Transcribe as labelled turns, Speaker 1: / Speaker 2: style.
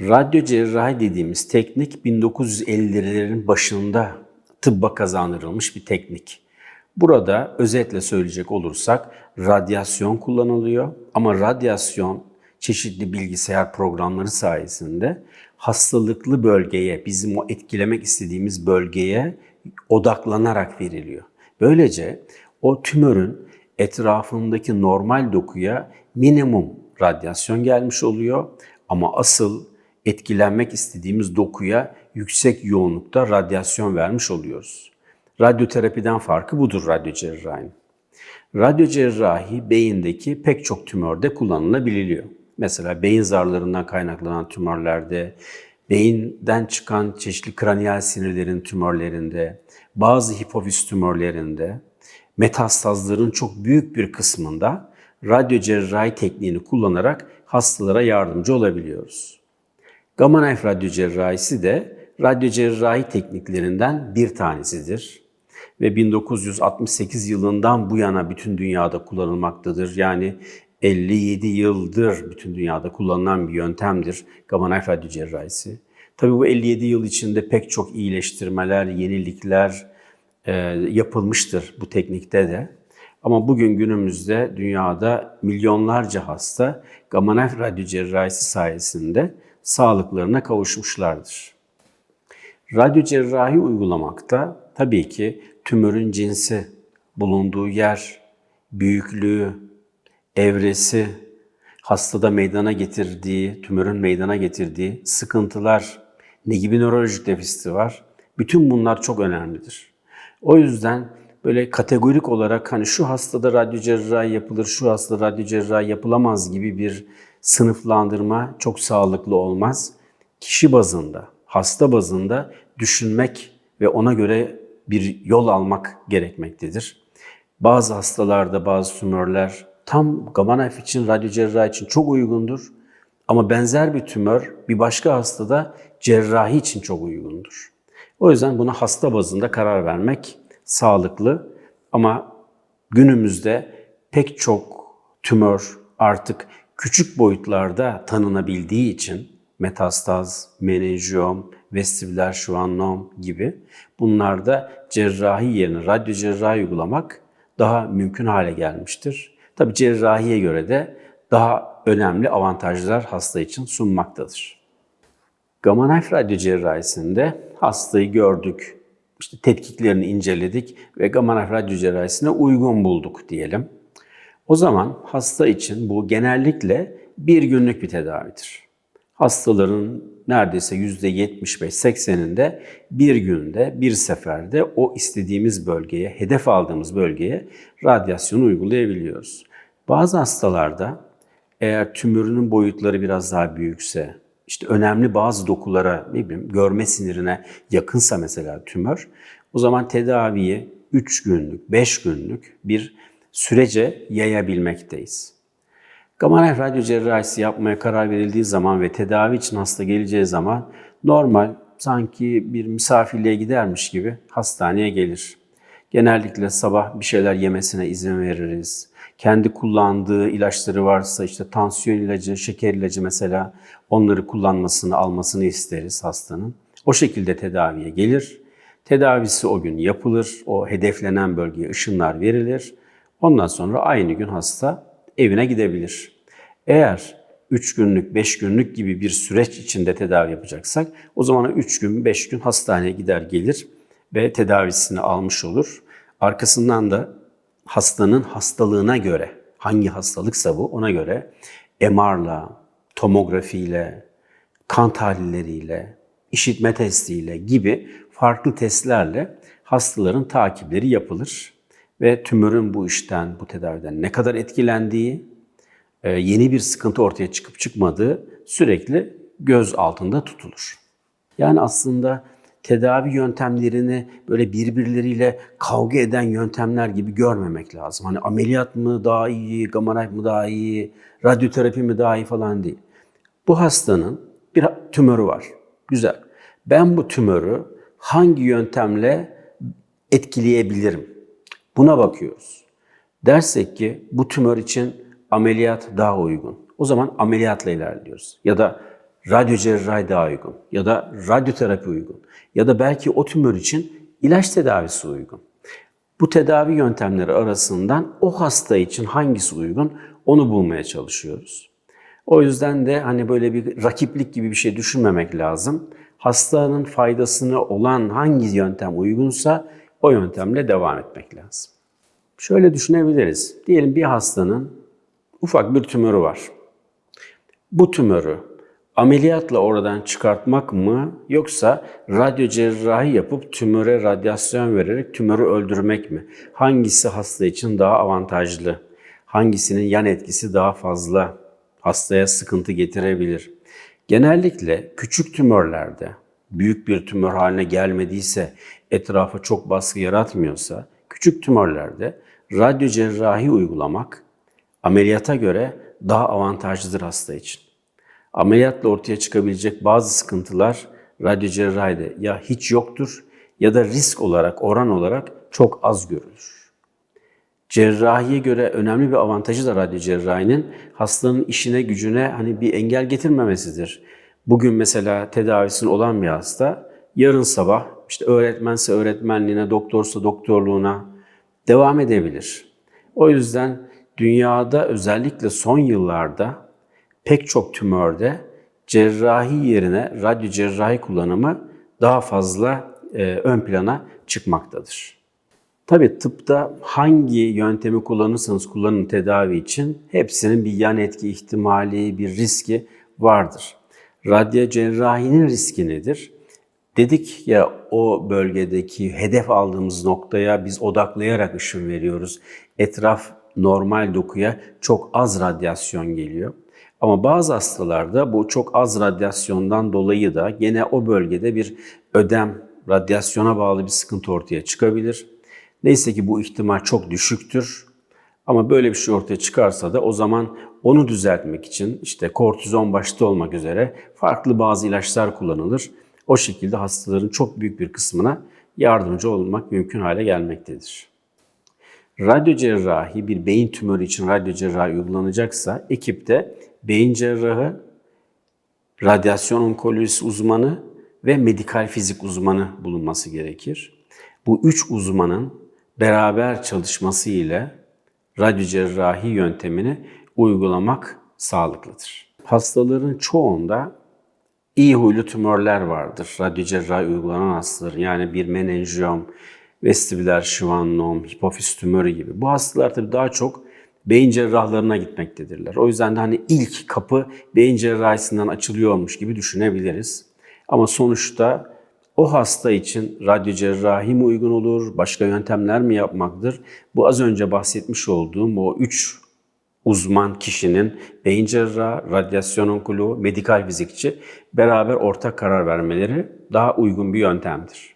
Speaker 1: Radyo cerrahi dediğimiz teknik 1950'lerin başında tıbba kazandırılmış bir teknik. Burada özetle söyleyecek olursak radyasyon kullanılıyor ama radyasyon çeşitli bilgisayar programları sayesinde hastalıklı bölgeye, bizim o etkilemek istediğimiz bölgeye odaklanarak veriliyor. Böylece o tümörün etrafındaki normal dokuya minimum radyasyon gelmiş oluyor ama asıl etkilenmek istediğimiz dokuya yüksek yoğunlukta radyasyon vermiş oluyoruz. Radyoterapiden farkı budur radyo cerrahinin. Radyo cerrahi beyindeki pek çok tümörde kullanılabiliyor. Mesela beyin zarlarından kaynaklanan tümörlerde, beyinden çıkan çeşitli kraniyal sinirlerin tümörlerinde, bazı hipofiz tümörlerinde, metastazların çok büyük bir kısmında radyo cerrahi tekniğini kullanarak hastalara yardımcı olabiliyoruz. Gamma knife radyo cerrahisi de radyo cerrahi tekniklerinden bir tanesidir. Ve 1968 yılından bu yana bütün dünyada kullanılmaktadır. Yani 57 yıldır bütün dünyada kullanılan bir yöntemdir gamma knife radyo cerrahisi. Tabii bu 57 yıl içinde pek çok iyileştirmeler, yenilikler e, yapılmıştır bu teknikte de. Ama bugün günümüzde dünyada milyonlarca hasta gamma knife radyo cerrahisi sayesinde sağlıklarına kavuşmuşlardır. Radyo cerrahi uygulamakta tabii ki tümörün cinsi, bulunduğu yer, büyüklüğü, evresi, hastada meydana getirdiği, tümörün meydana getirdiği sıkıntılar, ne gibi nörolojik defisi var, bütün bunlar çok önemlidir. O yüzden böyle kategorik olarak hani şu hastada radyo cerrahi yapılır, şu hastada radyo cerrahi yapılamaz gibi bir sınıflandırma çok sağlıklı olmaz. Kişi bazında, hasta bazında düşünmek ve ona göre bir yol almak gerekmektedir. Bazı hastalarda bazı tümörler tam gamma knife için, radyo cerrahi için çok uygundur. Ama benzer bir tümör bir başka hastada cerrahi için çok uygundur. O yüzden buna hasta bazında karar vermek sağlıklı ama günümüzde pek çok tümör artık küçük boyutlarda tanınabildiği için metastaz, menenjiyom, vestibüler şuannom gibi bunlarda cerrahi yerine radyo cerrahi uygulamak daha mümkün hale gelmiştir. Tabi cerrahiye göre de daha önemli avantajlar hasta için sunmaktadır. Gamma knife radyo cerrahisinde hastayı gördük, işte tetkiklerini inceledik ve gamma knife radyo cerrahisine uygun bulduk diyelim. O zaman hasta için bu genellikle bir günlük bir tedavidir. Hastaların neredeyse %75-80'inde bir günde, bir seferde o istediğimiz bölgeye, hedef aldığımız bölgeye radyasyon uygulayabiliyoruz. Bazı hastalarda eğer tümörünün boyutları biraz daha büyükse, işte önemli bazı dokulara, ne bileyim görme sinirine yakınsa mesela tümör, o zaman tedaviyi 3 günlük, 5 günlük bir sürece yayabilmekteyiz. Gamma knife radyo cerrahisi yapmaya karar verildiği zaman ve tedavi için hasta geleceği zaman normal sanki bir misafirliğe gidermiş gibi hastaneye gelir. Genellikle sabah bir şeyler yemesine izin veririz. Kendi kullandığı ilaçları varsa işte tansiyon ilacı, şeker ilacı mesela onları kullanmasını, almasını isteriz hastanın. O şekilde tedaviye gelir. Tedavisi o gün yapılır. O hedeflenen bölgeye ışınlar verilir. Ondan sonra aynı gün hasta evine gidebilir. Eğer 3 günlük, 5 günlük gibi bir süreç içinde tedavi yapacaksak o zaman 3 gün, 5 gün hastaneye gider gelir ve tedavisini almış olur. Arkasından da hastanın hastalığına göre, hangi hastalıksa bu ona göre MR'la, tomografiyle, kan tahlilleriyle, işitme testiyle gibi farklı testlerle hastaların takipleri yapılır ve tümörün bu işten, bu tedaviden ne kadar etkilendiği, e, yeni bir sıkıntı ortaya çıkıp çıkmadığı sürekli göz altında tutulur. Yani aslında tedavi yöntemlerini böyle birbirleriyle kavga eden yöntemler gibi görmemek lazım. Hani ameliyat mı daha iyi, gamma mı daha iyi, radyoterapi mi daha iyi falan değil. Bu hastanın bir tümörü var. Güzel. Ben bu tümörü hangi yöntemle etkileyebilirim? Buna bakıyoruz. Dersek ki bu tümör için ameliyat daha uygun. O zaman ameliyatla ilerliyoruz. Ya da radyo cerrahi daha uygun ya da radyoterapi uygun ya da belki o tümör için ilaç tedavisi uygun. Bu tedavi yöntemleri arasından o hasta için hangisi uygun onu bulmaya çalışıyoruz. O yüzden de hani böyle bir rakiplik gibi bir şey düşünmemek lazım. Hastanın faydasına olan hangi yöntem uygunsa o yöntemle devam etmek lazım. Şöyle düşünebiliriz. Diyelim bir hastanın ufak bir tümörü var. Bu tümörü ameliyatla oradan çıkartmak mı yoksa radyo cerrahi yapıp tümöre radyasyon vererek tümörü öldürmek mi? Hangisi hasta için daha avantajlı? Hangisinin yan etkisi daha fazla? Hastaya sıkıntı getirebilir. Genellikle küçük tümörlerde büyük bir tümör haline gelmediyse, etrafa çok baskı yaratmıyorsa, küçük tümörlerde radyo cerrahi uygulamak ameliyata göre daha avantajlıdır hasta için. Ameliyatla ortaya çıkabilecek bazı sıkıntılar radyo cerrahide ya hiç yoktur ya da risk olarak, oran olarak çok az görülür. Cerrahiye göre önemli bir avantajı da radyo cerrahinin hastanın işine gücüne hani bir engel getirmemesidir. Bugün mesela tedavisinin olan bir hasta yarın sabah işte öğretmense öğretmenliğine, doktorsa doktorluğuna devam edebilir. O yüzden dünyada özellikle son yıllarda pek çok tümörde cerrahi yerine radyo cerrahi kullanımı daha fazla e, ön plana çıkmaktadır. Tabii tıpta hangi yöntemi kullanırsanız kullanın tedavi için hepsinin bir yan etki ihtimali, bir riski vardır. Radyo cerrahinin riski nedir? Dedik ya o bölgedeki hedef aldığımız noktaya biz odaklayarak ışın veriyoruz. Etraf normal dokuya çok az radyasyon geliyor. Ama bazı hastalarda bu çok az radyasyondan dolayı da gene o bölgede bir ödem, radyasyona bağlı bir sıkıntı ortaya çıkabilir. Neyse ki bu ihtimal çok düşüktür. Ama böyle bir şey ortaya çıkarsa da o zaman onu düzeltmek için işte kortizon başta olmak üzere farklı bazı ilaçlar kullanılır. O şekilde hastaların çok büyük bir kısmına yardımcı olmak mümkün hale gelmektedir. Radyo cerrahi bir beyin tümörü için radyo cerrahi uygulanacaksa ekipte beyin cerrahı, radyasyon onkolojisi uzmanı ve medikal fizik uzmanı bulunması gerekir. Bu üç uzmanın beraber çalışması ile radyo cerrahi yöntemini uygulamak sağlıklıdır. Hastaların çoğunda iyi huylu tümörler vardır. Radyo cerrahi uygulanan hastaların yani bir menenjiyom, vestibüler şivannom, hipofiz tümörü gibi. Bu hastalar tabii daha çok beyin cerrahlarına gitmektedirler. O yüzden de hani ilk kapı beyin cerrahisinden açılıyormuş gibi düşünebiliriz. Ama sonuçta o hasta için radyo cerrahi mi uygun olur, başka yöntemler mi yapmaktır? Bu az önce bahsetmiş olduğum o üç uzman kişinin beyin cerrahı, radyasyon onkoloğu, medikal fizikçi beraber ortak karar vermeleri daha uygun bir yöntemdir.